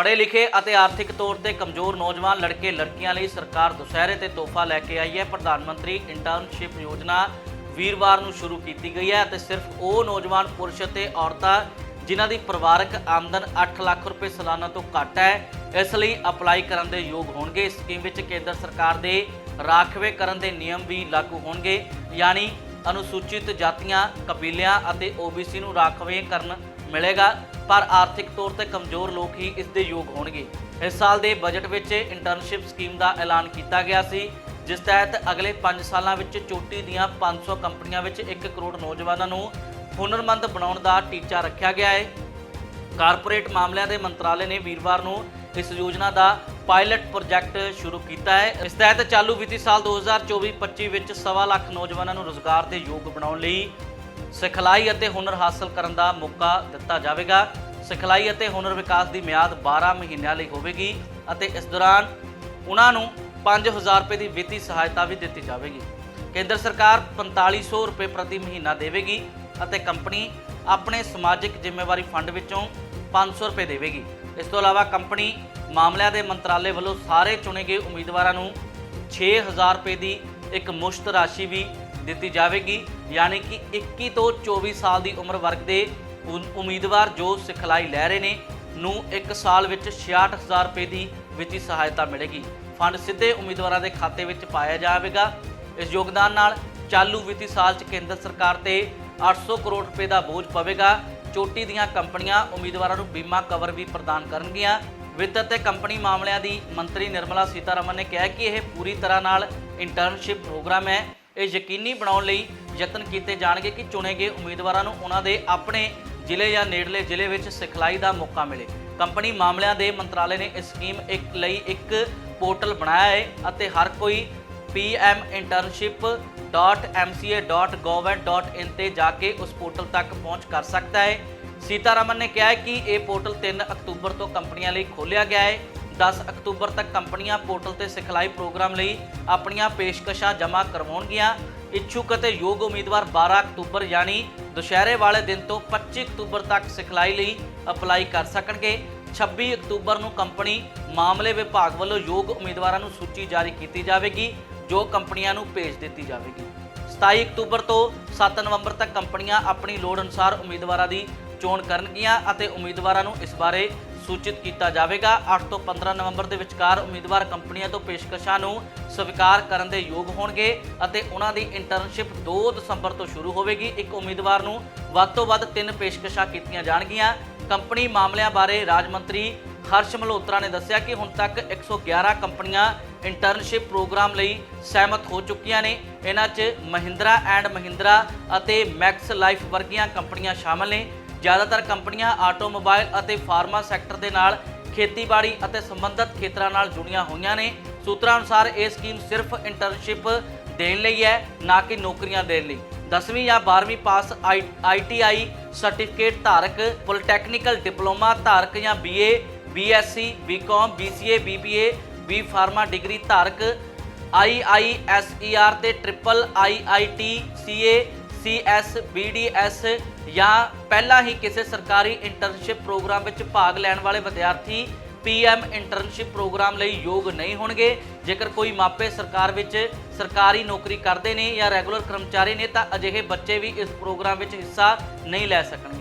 ਪੜ੍ਹੇ ਲਿਖੇ ਅਤੇ ਆਰਥਿਕ ਤੌਰ ਤੇ ਕਮਜ਼ੋਰ ਨੌਜਵਾਨ ਲੜਕੇ ਲੜਕੀਆਂ ਲਈ ਸਰਕਾਰ ਦੁਸਹਿਰੇ ਤੇ ਤੋਹਫਾ ਲੈ ਕੇ ਆਈ ਹੈ। ਪ੍ਰਧਾਨ ਮੰਤਰੀ ਇੰਟਰਨਸ਼ਿਪ ਯੋਜਨਾ ਵੀਰਵਾਰ ਨੂੰ ਸ਼ੁਰੂ ਕੀਤੀ ਗਈ ਹੈ ਅਤੇ ਸਿਰਫ ਉਹ ਨੌਜਵਾਨ ਪੁਰਸ਼ ਅਤੇ ਔਰਤਾਂ ਜਿਨ੍ਹਾਂ ਦੀ ਪਰਿਵਾਰਕ ਆਮਦਨ 8 ਲੱਖ ਰੁਪਏ ਸਾਲਾਨਾ ਤੋਂ ਘੱਟ ਹੈ, ਇਸ ਲਈ ਅਪਲਾਈ ਕਰਨ ਦੇ ਯੋਗ ਹੋਣਗੇ। ਇਸ ਸਕੀਮ ਵਿੱਚ ਕੇਂਦਰ ਸਰਕਾਰ ਦੇ ਰਾਖਵੇ ਕਰਨ ਦੇ ਨਿਯਮ ਵੀ ਲਾਗੂ ਹੋਣਗੇ, ਯਾਨੀ ਅਨੁਸੂਚਿਤ ਜਾਤੀਆਂ, ਕਬੀਲਿਆਂ ਅਤੇ OBC ਨੂੰ ਰਾਖਵੇਂਕਰਨ ਮਿਲੇਗਾ। ਪਰ ਆਰਥਿਕ ਤੌਰ ਤੇ ਕਮਜ਼ੋਰ ਲੋਕ ਹੀ ਇਸ ਦੇ ਯੋਗ ਹੋਣਗੇ। ਇਸ ਸਾਲ ਦੇ ਬਜਟ ਵਿੱਚ ਇੰਟਰਨਸ਼ਿਪ ਸਕੀਮ ਦਾ ਐਲਾਨ ਕੀਤਾ ਗਿਆ ਸੀ, ਜਿਸ ਤਹਿਤ ਅਗਲੇ 5 ਸਾਲਾਂ ਵਿੱਚ ਚੋਟੀ ਦੀਆਂ 500 ਕੰਪਨੀਆਂ ਵਿੱਚ 1 ਕਰੋੜ ਨੌਜਵਾਨਾਂ ਨੂੰ ਹੁਨਰਮੰਦ ਬਣਾਉਣ ਦਾ ਟੀਚਾ ਰੱਖਿਆ ਗਿਆ ਹੈ। ਕਾਰਪੋਰੇਟ ਮਾਮਲਿਆਂ ਦੇ ਮੰਤਰਾਲੇ ਨੇ ਵੀਰਵਾਰ ਨੂੰ ਇਸ ਯੋਜਨਾ ਦਾ ਪਾਇਲਟ ਪ੍ਰੋਜੈਕਟ ਸ਼ੁਰੂ ਕੀਤਾ ਹੈ। ਇਸ ਤਹਿਤ ਚਾਲੂ ਵਿੱਤੀ ਸਾਲ 2024-25 ਵਿੱਚ ਸਵਾ ਲੱਖ ਨੌਜਵਾਨਾਂ ਨੂੰ ਰੋਜ਼ਗਾਰ ਦੇ ਯੋਗ ਬਣਾਉਣ ਲਈ ਸਿਖਲਾਈ ਅਤੇ ਹੁਨਰ ਹਾਸਲ ਕਰਨ ਦਾ ਮੌਕਾ ਦਿੱਤਾ ਜਾਵੇਗਾ। ਸਿਖਲਾਈ ਅਤੇ ਹੁਨਰ ਵਿਕਾਸ ਦੀ ਮਿਆਦ 12 ਮਹੀਨਿਆਂ ਲਈ ਹੋਵੇਗੀ ਅਤੇ ਇਸ ਦੌਰਾਨ ਉਹਨਾਂ ਨੂੰ 5000 ਰੁਪਏ ਦੀ ਵਿੱਤੀ ਸਹਾਇਤਾ ਵੀ ਦਿੱਤੀ ਜਾਵੇਗੀ। ਕੇਂਦਰ ਸਰਕਾਰ 4500 ਰੁਪਏ ਪ੍ਰਤੀ ਮਹੀਨਾ ਦੇਵੇਗੀ ਅਤੇ ਕੰਪਨੀ ਆਪਣੇ ਸਮਾਜਿਕ ਜ਼ਿੰਮੇਵਾਰੀ ਫੰਡ ਵਿੱਚੋਂ 500 ਰੁਪਏ ਦੇਵੇਗੀ। ਇਸ ਤੋਂ ਇਲਾਵਾ ਕੰਪਨੀ ਮਾਮਲਿਆਂ ਦੇ ਮੰਤਰਾਲੇ ਵੱਲੋਂ ਸਾਰੇ ਚੁਣੇ ਗਏ ਉਮੀਦਵਾਰਾਂ ਨੂੰ 6000 ਰੁਪਏ ਦੀ ਇੱਕ ਮੁਸ਼ਤ ਰਾਸ਼ੀ ਵੀ ਦਿੱਤੀ ਜਾਵੇਗੀ, ਯਾਨੀ ਕਿ 21 ਤੋਂ 24 ਸਾਲ ਦੀ ਉਮਰ ਵਰਗ ਦੇ ਉਮੀਦਵਾਰ ਜੋ ਸਿਖਲਾਈ ਲੈ ਰਹੇ ਨੇ, ਨੂੰ ਇੱਕ ਸਾਲ ਵਿੱਚ 66000 ਰੁਪਏ ਦੀ ਵਿੱਤੀ ਸਹਾਇਤਾ ਮਿਲੇਗੀ। ਫੰਡ ਸਿੱਧੇ ਉਮੀਦਵਾਰਾਂ ਦੇ ਖਾਤੇ ਵਿੱਚ ਪਾਇਆ ਜਾਵੇਗਾ। ਇਸ ਯੋਗਦਾਨ ਨਾਲ ਚਾਲੂ ਵਿੱਤੀ ਸਾਲ 'ਚ ਕੇਂਦਰ ਸਰਕਾਰ ਤੇ 800 ਕਰੋੜ ਰੁਪਏ ਦਾ ਬੋਝ ਪਵੇਗਾ। ਚੋਟੀ ਦੀਆਂ ਕੰਪਨੀਆਂ ਉਮੀਦਵਾਰਾਂ ਨੂੰ ਬੀਮਾ ਕਵਰ ਵੀ ਪ੍ਰਦਾਨ ਕਰਨਗੀਆਂ। ਵਿੱਤ ਅਤੇ ਕੰਪਨੀ ਮਾਮਲਿਆਂ ਦੀ ਮੰਤਰੀ ਨਿਰਮਲਾ ਸੀਤਾਰਮਨ ਨੇ ਕਿਹਾ ਕਿ ਇਹ ਪੂਰੀ ਤਰ੍ਹਾਂ ਨਾਲ ਇੰਟਰਨਸ਼ਿਪ ਪ੍ਰੋਗਰਾਮ ਹੈ। ਇਹ ਯਕੀਨੀ ਬਣਾਉਣ ਲਈ ਯਤਨ ਕੀਤੇ ਜਾਣਗੇ ਕਿ ਚੁਣੇ ਗਏ ਉਮੀਦਵਾਰਾਂ ਨੂੰ ਉਹਨਾਂ ਦੇ ਆਪਣੇ ਜ਼ਿਲ੍ਹੇ ਜਾਂ ਨੇੜਲੇ ਜ਼ਿਲ੍ਹੇ ਵਿੱਚ ਸਿਖਲਾਈ ਦਾ ਮੌਕਾ ਮਿਲੇ। ਕੰਪਨੀ ਮਾਮਲਿਆਂ ਦੇ ਮੰਤਰਾਲੇ ਨੇ ਇਸ ਸਕੀਮ ਇੱਕ ਲਈ ਇੱਕ ਪੋਰਟਲ ਬਣਾਇਆ ਹੈ ਅਤੇ ਹਰ ਕੋਈ pminternship.mca.gov.in ਤੇ ਜਾ ਕੇ ਉਸ ਪੋਰਟਲ ਤੱਕ ਪਹੁੰਚ ਕਰ ਸਕਦਾ ਹੈ। ਸੀਤਾਰਮਨ ਨੇ ਕਿਹਾ ਕਿ ਇਹ ਪੋਰਟਲ 3 ਅਕਤੂਬਰ ਤੋਂ ਕੰਪਨੀਆਂ ਲਈ ਖੋਲ੍ਹਿਆ ਗਿਆ ਹੈ। 10 ਅਕਤੂਬਰ ਤੱਕ ਕੰਪਨੀਆਂ ਪੋਰਟਲ ਤੇ ਸਿਖਲਾਈ ਪ੍ਰੋਗਰਾਮ ਲਈ ਆਪਣੀਆਂ ਪੇਸ਼ਕਸ਼ਾਂ ਜਮ੍ਹਾਂ ਕਰਵਾਉਣਗੀਆਂ। ਇੱਛੁਕ ਅਤੇ ਯੋਗ ਉਮੀਦਵਾਰ 12 ਅਕਤੂਬਰ ਯਾਨੀ ਦੁਸ਼ਹਿਰੇ ਵਾਲੇ ਦਿਨ ਤੋਂ 25 ਅਕਤੂਬਰ ਤੱਕ ਸਿਖਲਾਈ ਲਈ ਅਪਲਾਈ ਕਰ ਸਕਣਗੇ। 26 ਅਕਤੂਬਰ ਨੂੰ ਕੰਪਨੀ ਮਾਮਲੇ ਵਿਭਾਗ ਵੱਲੋਂ ਯੋਗ ਉਮੀਦਵਾਰਾਂ ਨੂੰ ਸੂਚੀ ਜਾਰੀ ਕੀਤੀ ਜਾਵੇਗੀ, ਜੋ ਕੰਪਨੀਆਂ ਨੂੰ ਭੇਜ ਦਿੱਤੀ ਜਾਵੇਗੀ। 27 ਅਕਤੂਬਰ ਤੋਂ 7 ਨਵੰਬਰ ਤੱਕ ਕੰਪਨੀਆਂ ਆਪਣੀ ਲੋੜ ਅਨੁਸਾਰ ਉਮੀਦਵਾਰਾਂ ਦੀ ਚੋਣ ਕਰਨਗੀਆਂ ਅਤੇ ਉਮੀਦਵਾਰਾਂ ਨੂੰ ਇਸ ਬਾਰੇ ਸੂਚਿਤ ਕੀਤਾ ਜਾਵੇਗਾ। 8 ਤੋਂ 15 ਨਵੰਬਰ ਦੇ ਵਿਚਕਾਰ ਉਮੀਦਵਾਰ ਕੰਪਨੀਆਂ ਤੋਂ ਪੇਸ਼ਕਸ਼ਾਂ ਨੂੰ ਸਵੀਕਾਰ ਕਰਨ ਦੇ ਯੋਗ ਹੋਣਗੇ ਅਤੇ ਉਹਨਾਂ ਦੀ ਇੰਟਰਨਸ਼ਿਪ 2 ਦਸੰਬਰ ਤੋਂ ਸ਼ੁਰੂ ਹੋਵੇਗੀ। ਇੱਕ ਉਮੀਦਵਾਰ ਨੂੰ ਵੱਧ ਤੋਂ ਵੱਧ ਤਿੰਨ ਪੇਸ਼ਕਸ਼ਾਂ ਕੀਤੀਆਂ ਜਾਣਗੀਆਂ। ਕੰਪਨੀ ਮਾਮਲਿਆਂ ਬਾਰੇ ਰਾਜ ਮੰਤਰੀ ਹਰਸ਼ ਮਲਹੋਤਰਾ ਨੇ ਦੱਸਿਆ ਕਿ ਹੁਣ ਤੱਕ 111 ਕੰਪਨੀਆਂ ਇੰਟਰਨਸ਼ਿਪ ਪ੍ਰੋਗਰਾਮ ਲਈ ਸਹਿਮਤ ਹੋ ਚੁੱਕੀਆਂ ਨੇ। ਇਹਨਾਂ 'ਚ ਮਹਿੰਦਰਾ ਐਂਡ ਮਹਿੰਦਰਾ ਅਤੇ ਮੈਕਸ ਲਾਈਫ ਵਰਗੀਆਂ ਕੰਪਨੀਆਂ ਸ਼ਾਮਲ ਨੇ। ਜ਼ਿਆਦਾਤਰ ਕੰਪਨੀਆਂ ਆਟੋਮੋਬਾਈਲ ਅਤੇ ਫਾਰਮਾ ਸੈਕਟਰ ਦੇ ਨਾਲ ਖੇਤੀਬਾੜੀ ਅਤੇ ਸੰਬੰਧਿਤ ਖੇਤਰਾਂ ਨਾਲ ਜੁੜੀਆਂ ਹੋਈਆਂ ਨੇ। ਸੂਤਰਾਂ ਅਨੁਸਾਰ ਇਹ ਸਕੀਮ ਸਿਰਫ ਇੰਟਰਨਸ਼ਿਪ ਦੇਣ ਲਈ ਹੈ, ਨਾ ਕਿ ਨੌਕਰੀਆਂ ਦੇਣ ਲਈ। 10ਵੀਂ ਜਾਂ 12ਵੀਂ ਪਾਸ ਆਈਟੀਆਈ ਸਰਟੀਫਿਕੇਟ ਧਾਰਕ, ਪੋਲੀਟੈਕਨੀਕਲ ਡਿਪਲੋਮਾ ਧਾਰਕ ਜਾਂ BA BSc BCom BCA BBA B pharma degree ਧਾਰਕ ਆਈਆਈਐਸਈਆਰ ਤੇ triple IIT CA CS BDS ਜਾਂ ਪਹਿਲਾਂ ਹੀ ਕਿਸੇ ਸਰਕਾਰੀ ਇੰਟਰਨਸ਼ਿਪ ਪ੍ਰੋਗਰਾਮ ਵਿੱਚ ਭਾਗ ਲੈਣ ਵਾਲੇ ਵਿਦਿਆਰਥੀ ਪੀਐਮ ਇੰਟਰਨਸ਼ਿਪ ਪ੍ਰੋਗਰਾਮ ਲਈ ਯੋਗ ਨਹੀਂ ਹੋਣਗੇ। ਜੇਕਰ ਕੋਈ ਮਾਪੇ ਸਰਕਾਰ ਵਿੱਚ ਸਰਕਾਰੀ ਨੌਕਰੀ ਕਰਦੇ ਨੇ ਜਾਂ ਰੈਗੂਲਰ ਕਰਮਚਾਰੀ ਨੇ, ਤਾਂ ਅਜਿਹੇ ਬੱਚੇ ਵੀ ਇਸ ਪ੍ਰੋਗਰਾਮ ਵਿੱਚ ਹਿੱਸਾ ਨਹੀਂ ਲੈ ਸਕਣਗੇ।